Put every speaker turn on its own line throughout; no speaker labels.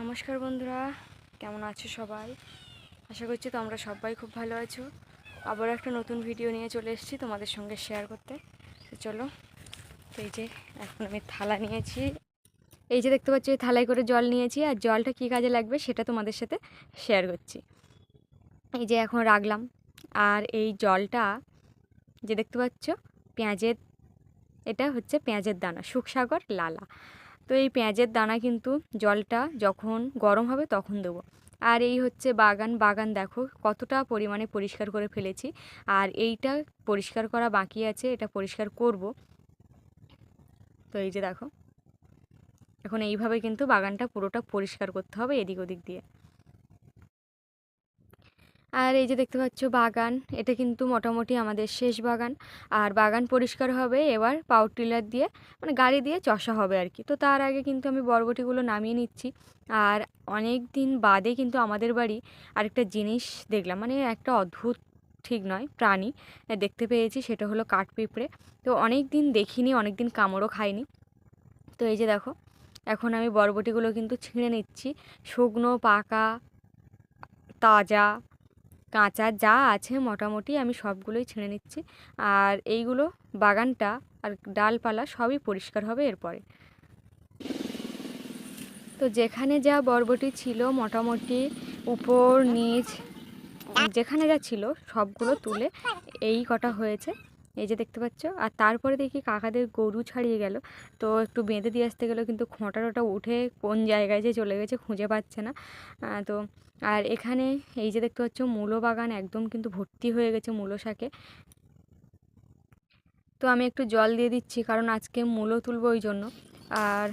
নমস্কার বন্ধুরা, কেমন আছো সবাই? আশা করছি তোমরা সবাই খুব ভালো আছো। আবার একটা নতুন ভিডিও নিয়ে চলে এসেছি তোমাদের সঙ্গে শেয়ার করতে। তো চলো এই যে এখন আমি থালা নিয়েছি। এই যে দেখতে পাচ্ছ থালায় করে জল নিয়েছি আর জলটা কী কাজে লাগবে সেটা তোমাদের সাথে শেয়ার করছি। এই যে এখন রাখলাম আর এই জলটা, যে দেখতে পাচ্ছ, পেঁয়াজের, এটা হচ্ছে পেঁয়াজের দানা সুখসাগর লালা। তো এই পেঁয়াজের দানা কিন্তু জলটা যখন গরম হবে তখন দেবো। আর এই হচ্ছে বাগান বাগান দেখো কতটা পরিমাণে পরিষ্কার করে ফেলেছি। আর এইটা পরিষ্কার করা বাকি আছে, এটা পরিষ্কার করব। তো এই যে দেখো, এখন এইভাবে কিন্তু বাগানটা পুরোটা পরিষ্কার করতে হবে এদিক ওদিক দিয়ে। আর এই যে দেখতে পাচ্ছ বাগান, এটা কিন্তু মোটামুটি আমাদের শেষ বাগান। আর বাগান পরিষ্কার হবে, এবার পাওয়ার টিলার দিয়ে মানে গাড়ি দিয়ে চষা হবে আর কি। তো তার আগে কিন্তু আমি বরবটিগুলো নামিয়ে নিচ্ছি। আর অনেক দিন বাদে কিন্তু আমাদের বাড়ি আরেকটা জিনিস দেখলাম মানে একটা অদ্ভুত ঠিক নয়, প্রাণী দেখতে পেয়েছি, সেটা হলো কাঠপিঁপড়ে। তো অনেক দিন দেখিনি, অনেক দিন কামড়ও খাইনি। তো এই যে দেখো, এখন আমি বরবটিগুলো কিন্তু ছিঁড়ে নিচ্ছি। শুকনো, পাকা, তাজা কাঁচা যা আছে মোটামুটি আমি সবগুলোই ছেড়ে নিচ্ছি। আর এইগুলো বাগানটা আর ডালপালা সবই পরিষ্কার হবে এরপরে। তো যেখানে যা বরবটি ছিল মোটামুটি উপর, নিচ, যেখানে যা ছিল সবগুলো তুলে এই কটা হয়েছে। এই যে দেখতে পাচ্ছ? আর তারপরে দেখি কাকাদের গরু ছাড়িয়ে গেল। তো একটু বেঁধে দিয়ে আসতে গেলো কিন্তু খোঁটাটা উঠে কোন জায়গায় যে চলে গেছে খুঁজে পাচ্ছে না। তো আর এখানে এই যে দেখতে পাচ্ছ, মূলো বাগান একদম কিন্তু ভর্তি হয়ে গেছে মূলো শাকে। তো আমি একটু জল দিয়ে দিচ্ছি, কারণ আজকে মূলো তুলবো ওই জন্য। আর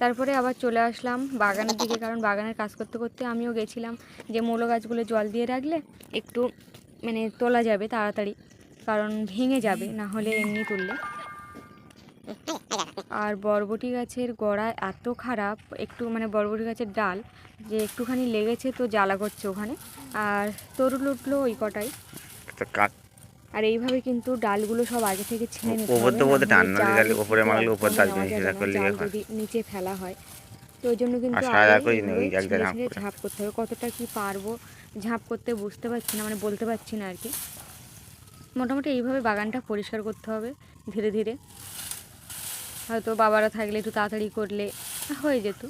তারপরে আবার চলে আসলাম বাগানের দিকে, কারণ বাগানের কাজ করতে করতে আমিও গেছিলাম যে মূলো গাছগুলো জল দিয়ে রাখলে একটু মানে তোলা যাবে তাড়াতাড়ি। কারণ ভেঙে যাবে না হলে এমনি তুললে। আর বরবটি গাছের গোড়া এত খারাপ একটু মানে বরবটি গাছের ডাল যে একটুখানি লেগেছে তো জ্বালা করছে ওখানে। আর তরুল উঠল ওই কটাই আর এইভাবে কিন্তু ডালগুলো সব আগে থেকে ছেড়ে নিতে নিচে ফেলা হয় তো ওই জন্য কিন্তু।
ঝাঁপ
করতে হবে কতটা কি পারব ঝাঁপ করতে বুঝতে পারছি না মানে বলতে পারছি না আর কি। মোটামুটি এইভাবে বাগানটা পরিষ্কার করতে হবে ধীরে ধীরে। হয়তো বাবারা থাকলে একটু তাড়াতাড়ি করলে হয়ে যেত।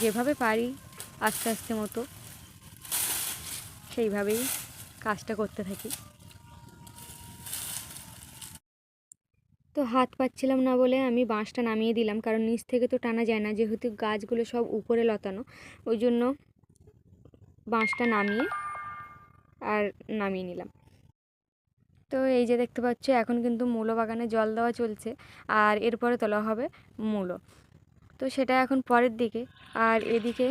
যেভাবে পারি আস্তে আস্তে মতো সেইভাবেই কাজটা করতে থাকি। তো হাত পাচ্ছিলাম না বলে আমি বাঁশটা নামিয়ে দিলাম, কারণ নিচ থেকে তো টানা যায় না, যেহেতু গাছগুলো সব উপরে লতানো, ওই জন্য বাঁশটা নামিয়ে আর নামিয়ে নিলাম। তো এই যে দেখতে পাচ্ছ, এখন কিন্তু মূলো বাগানে জল দেওয়া চলছে আর এরপরে তোলা হবে মূলো। তো সেটা এখন পরের দিকে। আর এদিকে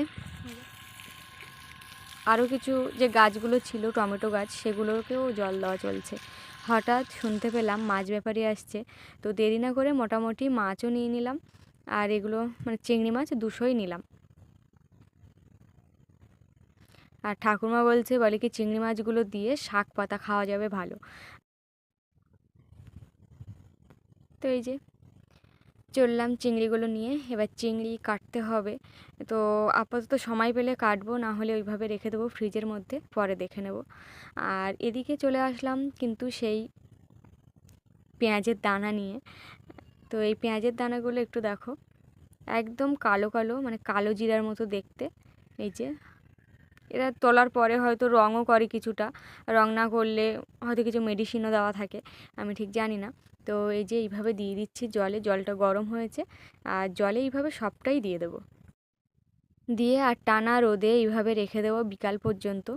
আরও কিছু যে গাছগুলো ছিল, টমেটো গাছ, সেগুলোকেও জল দেওয়া চলছে। হঠাৎ শুনতে পেলাম মাছ ব্যাপারী আসছে। তো দেরি না করে মোটামুটি মাছও নিয়ে নিলাম। আর এগুলো মানে চিংড়ি মাছ দুশোই নিলাম। আর ঠাকুমা বলছে, বলে কি চিংড়ি মাছগুলো দিয়ে শাক পাতা খাওয়া যাবে ভালো। তো এই যে চললাম চিংড়িগুলো নিয়ে, এবার চিংড়ি কাটতে হবে। তো আপাতত সময় পেলে কাটবো, না হলে ওইভাবে রেখে দেবো ফ্রিজের মধ্যে, পরে দেখে নেব। আর এদিকে চলে আসলাম কিন্তু সেই পেঁয়াজের দানা নিয়ে। তো এই পেঁয়াজের দানাগুলো একটু দেখো, একদম কালো কালো মানে কালো জিরার মতো দেখতে। এই যে এরা তোলার পরে হয়তো রঙও করে কিছুটা। রং না করলে হয়তো কিছু মেডিসিনও দেওয়া থাকে, আমি ঠিক জানি না। তো এই যে এইভাবে দিয়ে দিচ্ছি জলে, জলটা গরম হয়েছে। আর জলে এইভাবে সবটাই দিয়ে দেবো। দিয়ে আর টানা রোদে এইভাবে রেখে দেবো বিকাল পর্যন্ত।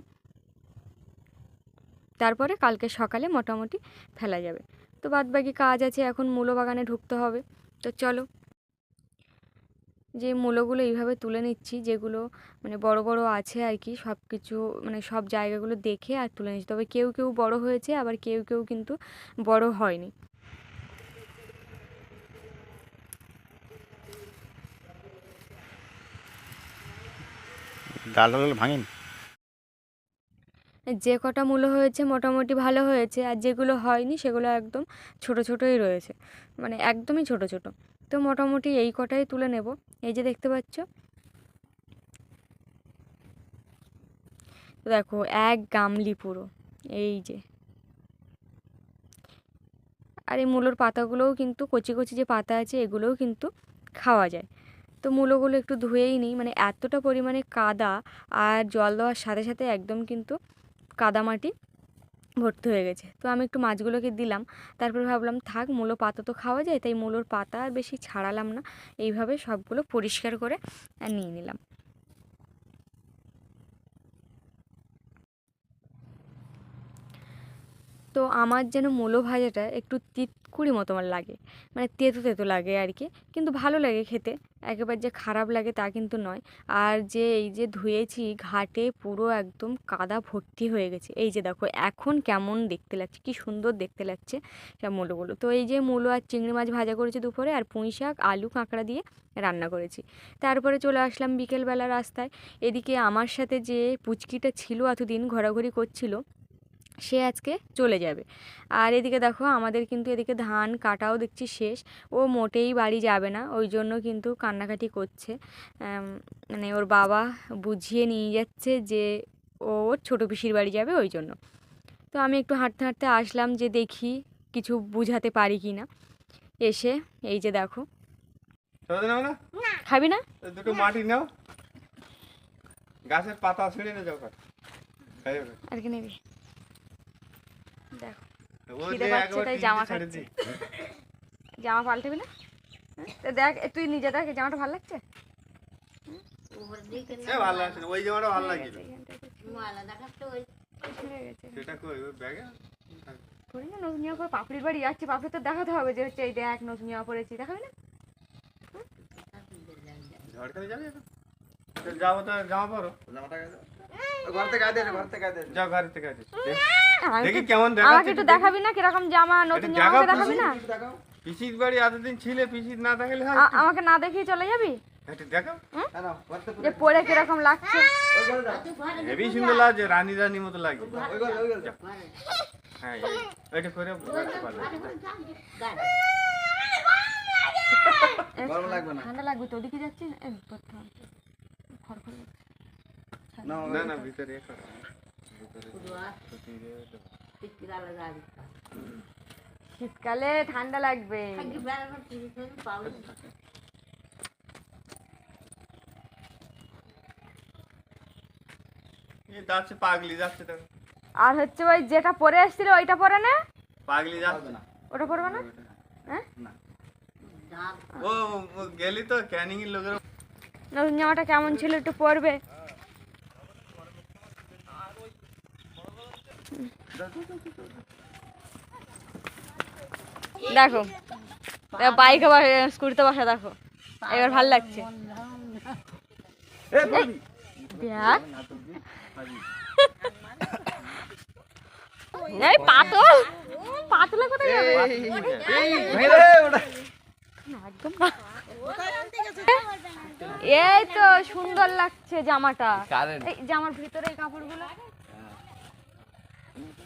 তারপরে কালকে সকালে মোটামুটি ফেলা যাবে। তো বাদবাকি কাজ আছে, এখন মূলো বাগানে ঢুকতে হবে। তো চলো যে মূলোগুলো এইভাবে তুলে নিচ্ছি যেগুলো মানে বড় বড় আছে আর কি সব কিছু মানে সব জায়গাগুলো দেখে আর তুলে নিচ্ছি। তবে কেউ কেউ বড় হয়েছে আবার কেউ কেউ কিন্তু বড় হয়নি। যে কটা মূলো হয়েছে মোটামুটি ভালো হয়েছে আর যেগুলো হয়নি সেগুলো একদম ছোট ছোটই রয়েছে। মানে একদমই ছোট ছোট। তো মোটামুটি এই কটাই তুলে নেব। এই যে দেখতে পাচ্ছ। দেখো, এক গামলি পুরো, এই যে। আর এই মূলোর পাতাগুলোও কিন্তু কচি কচি যে পাতা আছে, এগুলোও কিন্তু খাওয়া যায়। তো মূলোগুলো একটু ধুয়েই নিই মানে এতটা পরিমাণে কাদা আর জল দেওয়ার সাথে সাথে একদম কিন্তু কাদামাটি ভর্তি হয়ে গেছে। তো আমি একটু মাছগুলোকে দিলাম। তারপর ভাবলাম, থাক, মূলো পাতা তো খাওয়া যায়। তাই মূলোর পাতা আর বেশি ছাড়ালাম না। এইভাবে সবগুলো পরিষ্কার করে নিয়ে নিলাম। তো আমার যেন মূলো ভাজাটা একটু তিতকুড়ি মতো আমার লাগে। মানে তেতো তেতো লাগে আর কি কিন্তু ভালো লাগে খেতে। একেবারে যে খারাপ লাগে তা কিন্তু নয়। আর যে এই যে ধুয়েছি ঘাটে পুরো একদম কাদা ভর্তি হয়ে গেছে। এই যে দেখো, এখন কেমন দেখতে লাগছে, কি সুন্দর দেখতে লাগছে সব মূলোগুলো। তো এই যে মূলো আর চিংড়ি মাছ ভাজা করেছি দুপুরে আর পুঁই শাক, আলু, কাঁকড়া দিয়ে রান্না করেছি। তারপরে চলে আসলাম বিকেলবেলা রাস্তায়। এদিকে আমার সাথে যে পুচকিটা ছিল, এতদিন ঘোরাঘুরি করছিল সে আজকে চলে যাবে। আর এদিকে দেখো আমাদের কিন্তু এদিকে ধান কাটাও দেখছি শেষ। ও মোটেই বাড়ি যাবে না ওই জন্য কিন্তু কান্নাকাটি করছে। মানে ওর বাবা বুঝিয়ে নিয়ে যাচ্ছে যে ও ওর ছোটো পিসির বাড়ি যাবে ওই জন্য। তো আমি একটু হাঁটতে হাঁটতে আসলাম যে দেখি কিছু বুঝাতে পারি কি না এসে এই যে দেখো। খাবি না?
দুটো মাটি নাও। গাছের পাতা ছিঁড়ে নে যাও
আর কি নেবি। খিদে পাচ্ছে তাই জামা খাচ্ছে। পাল্টাবি না হ্যাঁ? দেখ তুই নিজে দেখ জামাটা ভালো লাগছে?
ভালো লাগছে ওই জামাটা ভালো লাগছিল। সেটা কই ব্যাগে?
থোড়ি না নতুন জামা পরে পাপড়ির বাড়ি যাচ্ছি পাপড়ি তো দেখাতে হবে যে হচ্ছে এই দেখ নতুন জামা পরেছি দেখাবি না?
যাবে যাব তো জামা পরো।
ঘর থেকে আদে ঘর থেকে আদে
যাও ঘর থেকে আসিস দেখি
তো-
কেমন
আমাকে একটু দেখাবি না? কীরকম জামা নতুন জামা দেখাবি না?
পিসির বাড়ি এতদিন ছিলে পিসির না দেখালে
আমাকে না দেখিয়ে চলে যাবি?
একটু দেখাও।
যে পরে কীরকম লাগছে?
হেভি সুন্দর লাগছে রানী রানী মতো হ্যাঁ করে
গরম লাগবে না।
ঠান্ডা লাগবে তো ওদিকে যাচ্ছি। না এ, পড়তে হবে। খড়খড় করছে।
না
না না ভিতরে
শীতকালে ঠান্ডা লাগবে
যাচ্ছে পাগলি যাচ্ছে তো
আর হচ্ছে ওই যেটা পরে এসেছিল ওইটা পরে না?
পাগলি যাচ্ছে
না।
ওটা পরবে না? হ্যাঁ?
ও ও গেলি তো ক্যানিং এর লোকের
নতুন জামাটা কেমন ছিল একটু পরবে। দেখো। বাইকে স্কুটিতে বসা দেখো। এবার ভালো লাগছে। পাতল। পাতলা কোথায় একদম না। এই তো সুন্দর লাগছে জামাটা। জামার ভিতরে এই কাপড়গুলো।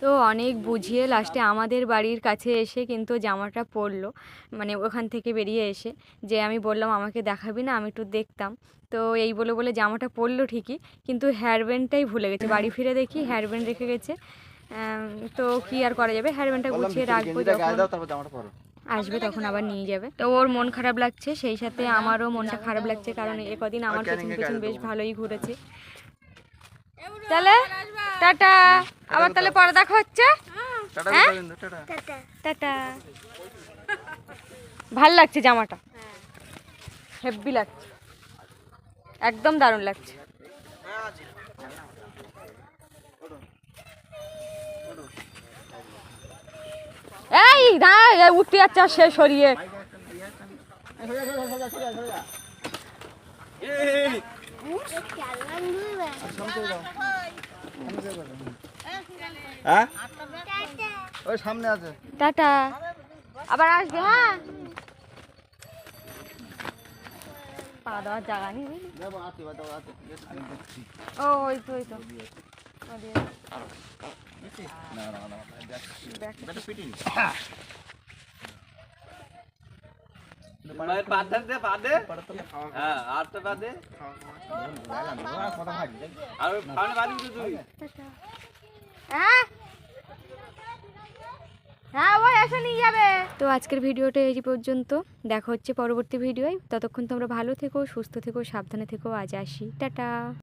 তো অনেক বুঝিয়ে লাস্টে আমাদের বাড়ির কাছে এসে কিন্তু জামাটা পরলো। মানে ওখান থেকে বেরিয়ে এসে যে আমি বললাম আমাকে দেখাবি না আমি একটু দেখতাম। তো এই বলে বলে জামাটা পরলো ঠিকই কিন্তু হেয়ার ব্যান্ডটাই ভুলে গেছে। বাড়ি ফিরে দেখি হেয়ার ব্যান্ড রেখে গেছে। তো কি আর করা যাবে? হেয়ার ব্যান্ডটা গুছিয়ে রাখব যখন আসবে তখন আবার নিয়ে যাবে। তো ওর মন খারাপ লাগছে সেই সাথে আমারও মনটা খারাপ লাগছে কারণ এ কদিন আমার পেছন পেছন বেশ ভালোই ঘুরেছে। তাহলে টাটা আবার তাহলে পরে দেখা হচ্ছে
টাটা
হ্যাঁ? ভালো লাগছে জামাটা হেভি লাগছে একদম দারুণ লাগছে এই দাঁড়া উঠতে যাচ্ছে আর সে সরিয়ে
হ্যাঁ? ওই সামনে আছে।
টাটা। আবার আসবে হ্যাঁ? পা দেওয়ার জায়গা নেই। ও ওই তো ওই তো।
না না না দে হ্যাঁ
হ্যাঁ? হ্যাঁ তো আজকের ভিডিওটা এই পর্যন্ত। দেখা হচ্ছে পরবর্তী ভিডিওয়। ততক্ষণ তোমরা ভালো থেকো, সুস্থ থেকো, সাবধানে থেকো। আজ আসি। টাটা।